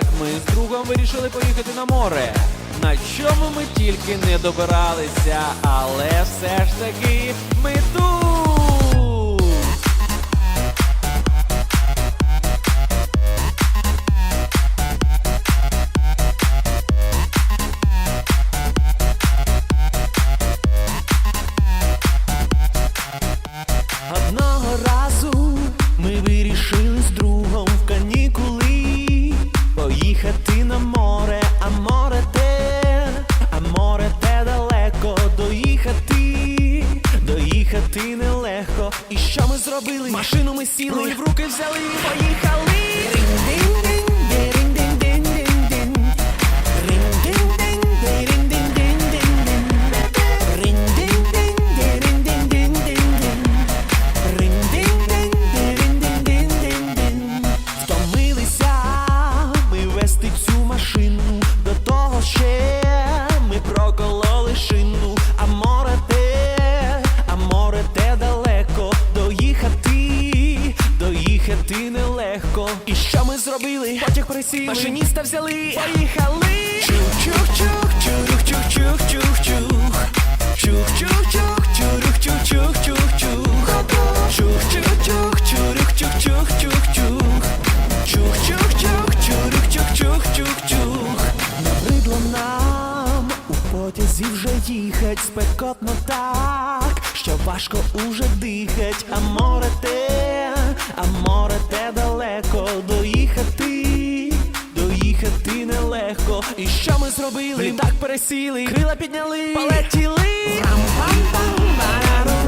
як ми з другом вирішили поїхати на море. На чому ми тільки не добиралися, але все ж таки ми тут. Доїхати нелегко. І що ми зробили? Машину ми сіли, руль в руки взяли, і поїхали. Машиніста взяли, поїхали. Чух-чух-чух, чух-чух-чух-чух-чух. Чух-чух-чух, чурюх-чух-чух-чух-чух. Чух-чух-чух, чурюх-чух-чух-чух-чух. Чух-чух-чух, чурюх-чух-чух-чух. Набридло нам у потязі вже їхать спекотно так, що важко уже дихать, а море те, а море те далеко доїхати, нелегко. І що ми зробили? Літак пересіли, крила підняли, полетіли. Рам-пам-пам, барару-рам-пам-пам.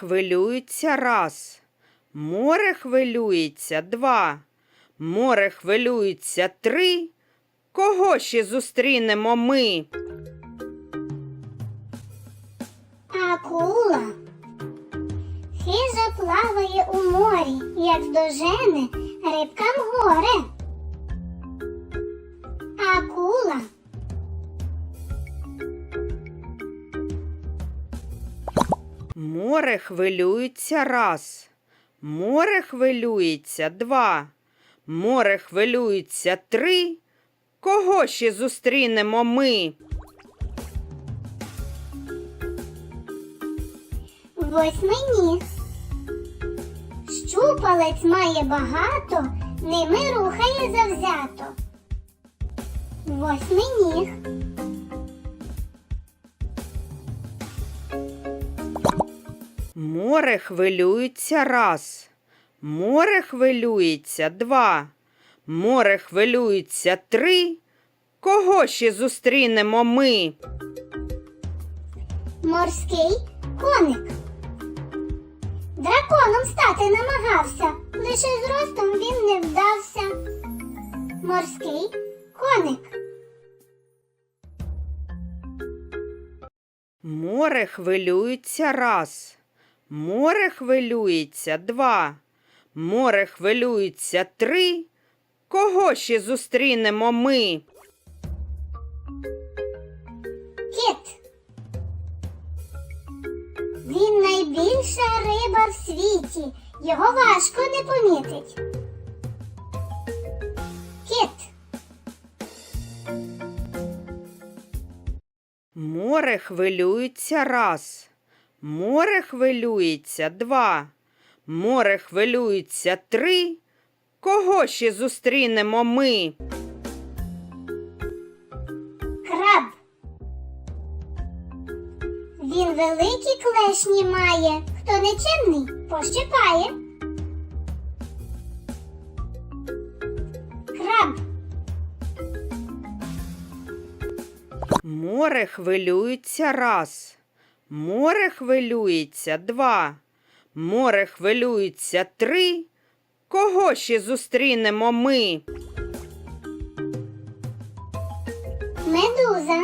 Хвилюється раз. Море хвилюється два. Море хвилюється три. Кого ще зустрінемо ми? Акула хижа плаває у морі, як дожене рибкам горе. Море хвилюється раз. Море хвилюється два. Море хвилюється три. Кого ще зустрінемо ми? восьминіг. Щупалець має багато, ними рухає завзято. Восьминіг. Море хвилюється раз. Море хвилюється два. Море хвилюється три. Кого ще зустрінемо ми? Морський коник. Драконом стати намагався, лише зростом він не вдався. Морський коник. Море хвилюється раз. Море хвилюється два. Море хвилюється три. Кого ще зустрінемо ми? Кіт. Він найбільша риба в світі. Його важко не помітить. Кит. Море хвилюється раз. Море хвилюється два. Море хвилюється три. Кого ще зустрінемо ми? Краб. Він великі клешні має. Хто нечемний, пощипає. Краб. Море хвилюється раз. Море хвилюється два. Море хвилюється три. Кого ще зустрінемо ми? Медуза.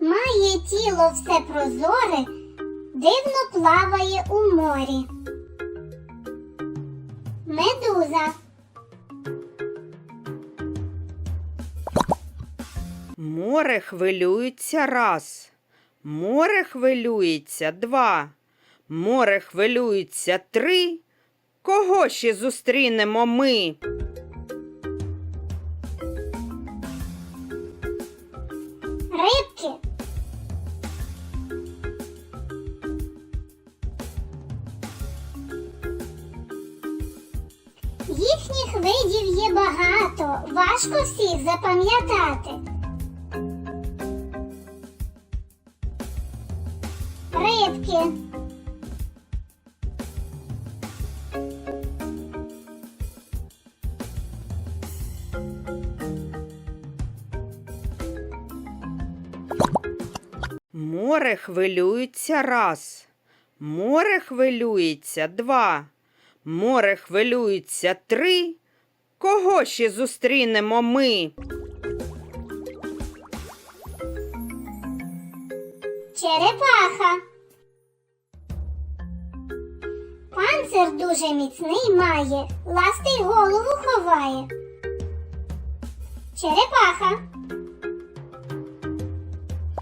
Має тіло все прозоре, дивно плаває у морі. Медуза. Море хвилюється раз. Море хвилюється два. Море хвилюється три. Кого ще зустрінемо ми? Рибки. Їхніх видів є багато, важко всіх запам'ятати. Море хвилюється раз. Море хвилюється два. Море хвилюється три. Кого ще зустрінемо ми? Черепаха. Панцир дуже міцний має, ластий голову ховає. Черепаха.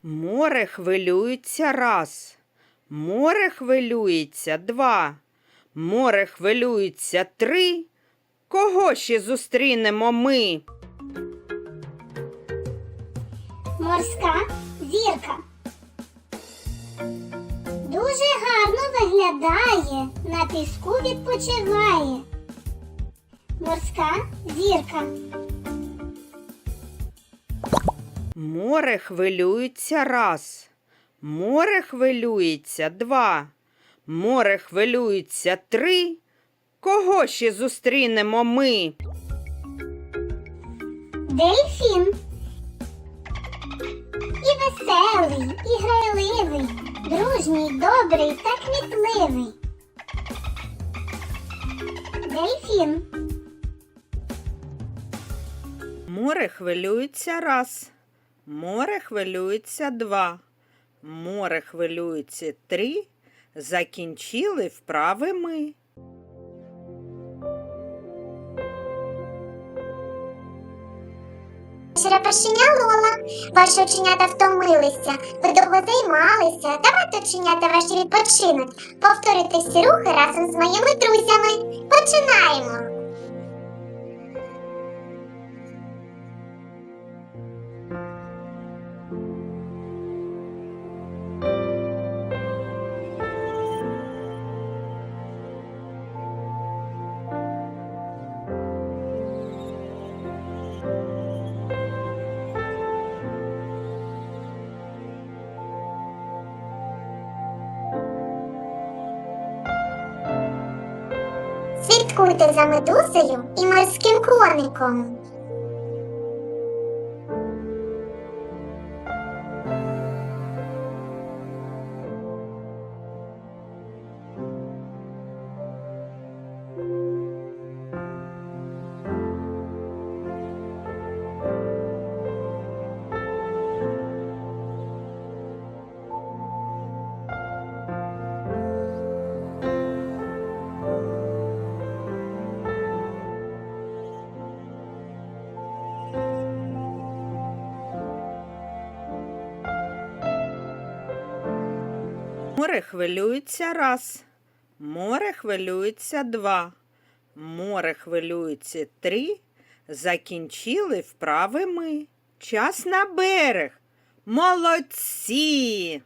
Море хвилюється раз. Море хвилюється два. Море хвилюється три. Кого ще зустрінемо ми? Морська зірка. Дуже гарно виглядає, на піску відпочиває. Морська зірка. Море хвилюється раз. Море хвилюється два. Море хвилюється три. Кого ще зустрінемо ми? Дельфін. І веселий, і грайливий, дружній, добрий та кмітливий. Дельфін. Море хвилюється раз. Море хвилюється два. Море хвилюється три. Закінчили вправи ми. Черепашеня Лола, ваші оченята втомилися, ви довго займалися. Давайте оченята ваші відпочинуть. Повторюйте всі рухи разом з моїми друзями. Починаємо. Слідкуйте за медузою і морським коником. Море хвилюється раз. Море хвилюється два. Море хвилюється три. Закінчили вправи ми. Час на берег. Молодці!